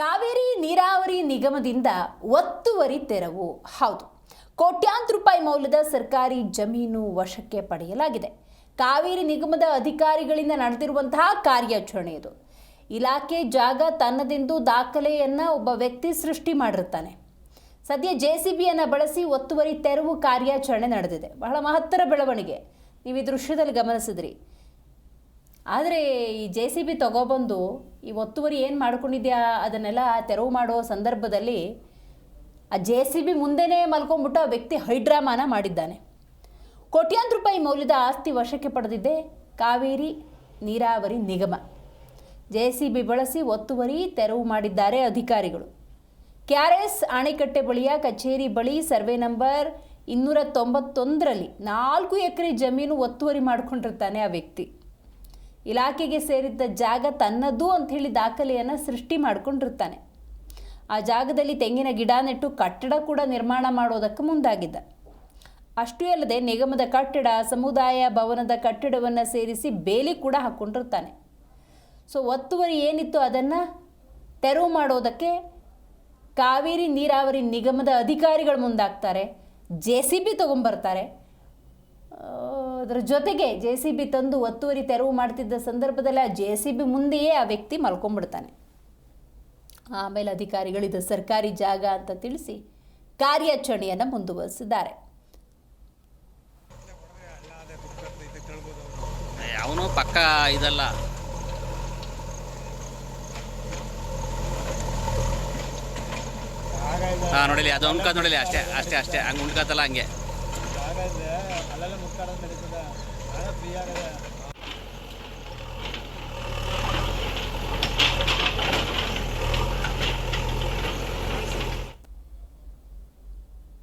ಕಾವೇರಿ ನೀರಾವರಿ ನಿಗಮದಿಂದ ಒತ್ತುವರಿ ತೆರವು. ಹೌದು, ಕೋಟ್ಯಾಂತರ ರೂಪಾಯಿ ಮೌಲ್ಯದ ಸರ್ಕಾರಿ ಜಮೀನು ವಶಕ್ಕೆ ಪಡೆಯಲಾಗಿದೆ. ಕಾವೇರಿ ನಿಗಮದ ಅಧಿಕಾರಿಗಳಿಂದ ನಡೆದಿರುವಂತಹ ಕಾರ್ಯಾಚರಣೆ ಇದು. ಇಲಾಖೆ ಜಾಗ ತನ್ನದೆಂದು ದಾಖಲೆಯನ್ನು ಒಬ್ಬ ವ್ಯಕ್ತಿ ಸೃಷ್ಟಿ ಮಾಡಿರ್ತಾನೆ ಸದ್ಯ ಜೆ ಸಿ ಬಿಯನ್ನು ಬಳಸಿ ಒತ್ತುವರಿ ತೆರವು ಕಾರ್ಯಾಚರಣೆ ನಡೆದಿದೆ. ಬಹಳ ಮಹತ್ತರ ಬೆಳವಣಿಗೆ. ನೀವು ಈ ದೃಶ್ಯದಲ್ಲಿ ಗಮನಿಸಿದ್ರಿ. ಆದರೆ ಈ ಜೆ ಸಿ ಬಿ ತಗೊಬಂದು ಈ ಒತ್ತುವರಿ ಏನು ಮಾಡ್ಕೊಂಡಿದ್ಯಾ ಅದನ್ನೆಲ್ಲ ತೆರವು ಮಾಡೋ ಸಂದರ್ಭದಲ್ಲಿ ಆ ಜೆ ಸಿ ಬಿ ಮುಂದೆನೇ ಮಲ್ಕೊಂಡ್ಬಿಟ್ಟು ಆ ವ್ಯಕ್ತಿ ಹೈಡ್ರಾಮಾನ ಮಾಡಿದ್ದಾನೆ. ಕೋಟ್ಯಾಂತರ ರೂಪಾಯಿ ಮೌಲ್ಯದ ಆಸ್ತಿ ವಶಕ್ಕೆ ಪಡೆದಿದ್ದೆ ಕಾವೇರಿ ನೀರಾವರಿ ನಿಗಮ. ಜೆ ಸಿ ಬಿ ಬಳಸಿ ಒತ್ತುವರಿ ತೆರವು ಮಾಡಿದ್ದಾರೆ ಅಧಿಕಾರಿಗಳು. ಕೆ ಆರ್ ಅಣೆಕಟ್ಟೆ ಬಳಿಯ ಕಚೇರಿ ಬಳಿ ಸರ್ವೆ ನಂಬರ್ ಇನ್ನೂರ ತೊಂಬತ್ತೊಂದರಲ್ಲಿ ನಾಲ್ಕು ಎಕರೆ ಜಮೀನು ಒತ್ತುವರಿ ಮಾಡಿಕೊಂಡಿರ್ತಾನೆ ಆ ವ್ಯಕ್ತಿ. ಇಲಾಖೆಗೆ ಸೇರಿದ್ದ ಜಾಗ ತನ್ನದು ಅಂಥೇಳಿ ದಾಖಲೆಯನ್ನು ಸೃಷ್ಟಿ ಮಾಡಿಕೊಂಡಿರ್ತಾನೆ. ಆ ಜಾಗದಲ್ಲಿ ತೆಂಗಿನ ಗಿಡ, ನೆಟ್ಟು ಕಟ್ಟಡ ಕೂಡ ನಿರ್ಮಾಣ ಮಾಡೋದಕ್ಕೆ ಮುಂದಾಗಿದ್ದ. ಅಷ್ಟೇ ಅಲ್ಲದೆ ನಿಗಮದ ಕಟ್ಟಡ, ಸಮುದಾಯ ಭವನದ ಕಟ್ಟಡವನ್ನು ಸೇರಿಸಿ ಬೇಲಿ ಕೂಡ ಹಾಕ್ಕೊಂಡಿರ್ತಾನೆ ಸೊ ಒತ್ತುವರಿ ಏನಿತ್ತು ಅದನ್ನು ತೆರವು ಮಾಡೋದಕ್ಕೆ ಕಾವೇರಿ ನೀರಾವರಿ ನಿಗಮದ ಅಧಿಕಾರಿಗಳು ಮುಂದಾಗ್ತಾರೆ, ಜೆ ಸಿ ಬಿ ತೊಗೊಂಬರ್ತಾರೆ. ಅದರ ಜೊತೆಗೆ ಜೆ ಸಿ ಬಿ ತಂದು ಒತ್ತುವರಿ ತೆರವು ಮಾಡ್ತಿದ್ದ ಸಂದರ್ಭದಲ್ಲಿ ಆ ಜೆ ಸಿ ಬಿ ಮುಂದೆಯೇ ಆ ವ್ಯಕ್ತಿ ಮಲ್ಕೊಂಡ್ಬಿಡ್ತಾನೆ. ಆಮೇಲೆ ಅಧಿಕಾರಿಗಳು ಇದು ಸರ್ಕಾರಿ ಜಾಗ ಅಂತ ತಿಳಿಸಿ ಕಾರ್ಯಾಚರಣೆಯನ್ನು ಮುಂದುವರಿಸಿದ್ದಾರೆ. ಅವನು ಪಕ್ಕ ಇದಲ್ಲ. ಹಾ ನೋಡಿಲಿ, ಅದು ಉಣ್ಕತ್ ನೋಡಿಲಿ, ಅಷ್ಟೇ ಅಷ್ಟೇ ಅಷ್ಟೇ, ಹಂಗೆ ಉಣ್ಕತ್ತಲ್ಲ ಹಂಗೆ. ಅಲ್ಲೆಲ್ಲ ಮುಟ್ಟಾಡೋದು ನಡೀತದೆ ಫ್ರೀ ಆಗದೆ